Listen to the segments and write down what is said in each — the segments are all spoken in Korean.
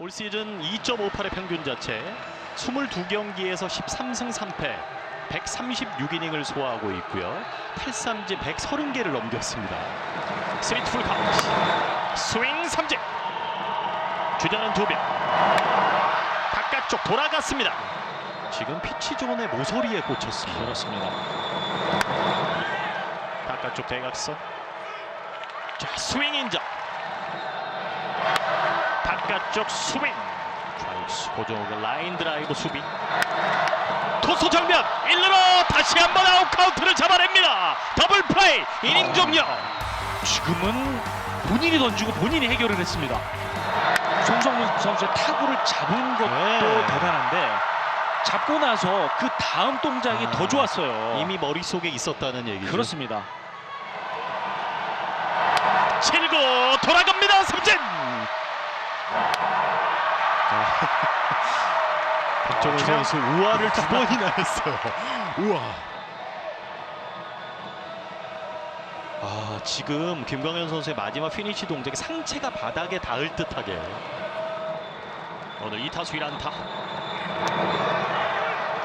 올 시즌 2.58의 평균 자체 22경기에서 13승 3패 136이닝을 소화하고 있고요. 탈삼진 130개를 넘겼습니다. 스리트 풀 카운트 스윙 삼진 주자는 두명 바깥쪽 돌아갔습니다. 지금 피치 존의 모서리에 꽂혔습니다. 그렇습니다. 바깥쪽 대각선 자 스윙 인정 바깥쪽 스윙 좌익수 고정욱의 라인 드라이브 수비. 투수 정면. 1루로 다시 한번 아웃 카운트를 잡아냅니다. 더블 플레이. 이닝 종료. 지금은 본인이 던지고 본인이 해결을 했습니다. 송성문 선수의 타구를 잡은 것도 네. 대단한데 잡고 나서 그 다음 동작이 아, 더 좋았어요. 이미 머릿속에 있었다는 얘기죠. 그렇습니다. 칠구 돌아갑니다. 삼진 박정훈 아, 선수 우아를 두 번이나 했어요. 우아. 아 지금 김광현 선수의 마지막 피니시 동작이 상체가 바닥에 닿을 듯하게. 오늘 2타수 1안타.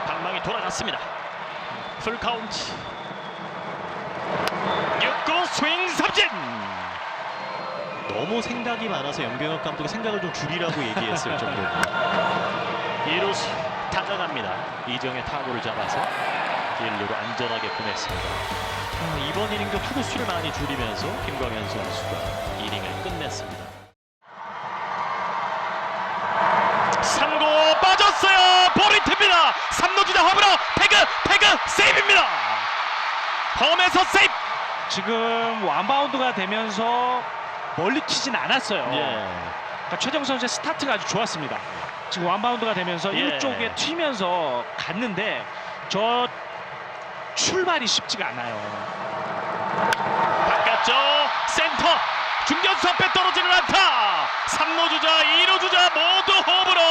방망이 돌아갔습니다. 풀 카운트. 6구 스윙 너무 생각이 많아서 염경엽 감독이 생각을 좀 줄이라고 얘기했을 정도로. 이루수 다가갑니다. 이정의 타구를 잡아서 1루로 안전하게 보냈습니다. 아, 이번 이닝도 타구 수를 많이 줄이면서 김광현 선수가 이닝을 끝냈습니다. 3구 빠졌어요. 볼이 틉니다. 3루 주자 홈으로 태그 태그 세이브입니다. 홈에서 세이브. 지금 완바운드가 되면서 멀리 튀진 않았어요. 예. 그러니까 최정 선수의 스타트가 아주 좋았습니다. 지금 완바운드가 되면서 예. 일 1쪽에 튀면서 갔는데 저 출발이 쉽지가 않아요. 바깥쪽 센터 중견수 앞에 떨어지는 안타 3루 주자 2루 주자 모두 홈으로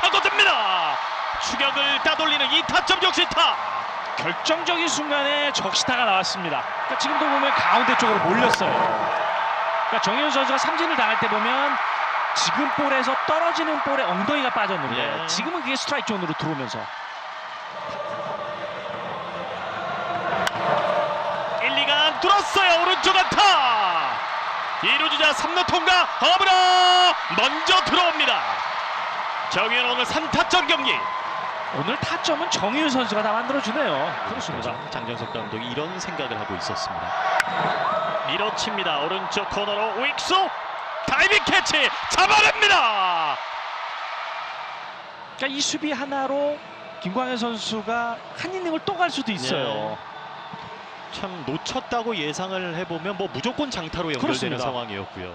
파고듭니다 추격을 따돌리는 2타점 역시타 결정적인 순간에 적시타가 나왔습니다. 그러니까 지금도 보면 가운데 쪽으로 몰렸어요. 그러니까 정현 선수가 삼진을 당할 때 보면 지금 볼에서 떨어지는 볼에 엉덩이가 빠졌는데 예. 지금은 그게 스트라이크 존으로 들어오면서. 1, 2간 뚫었어요. 오른쪽 안타! 2루 주자 3루 통과. 홈으로 먼저 들어옵니다. 정현 오늘 3타점 경기 오늘 타점은 정윤 선수가 다 만들어주네요. 그렇습니다 장정석 감독이 이런 생각을 하고 있었습니다 밀어칩니다 오른쪽 코너로 우익수 다이빙 캐치 잡아냅니다 그러니까 이 수비 하나로 김광현 선수가 한 이닝을 또 갈 수도 있어요. 참 놓쳤다고 예상을 해보면 뭐 무조건 장타로 연결되는 그렇습니다. 상황이었고요.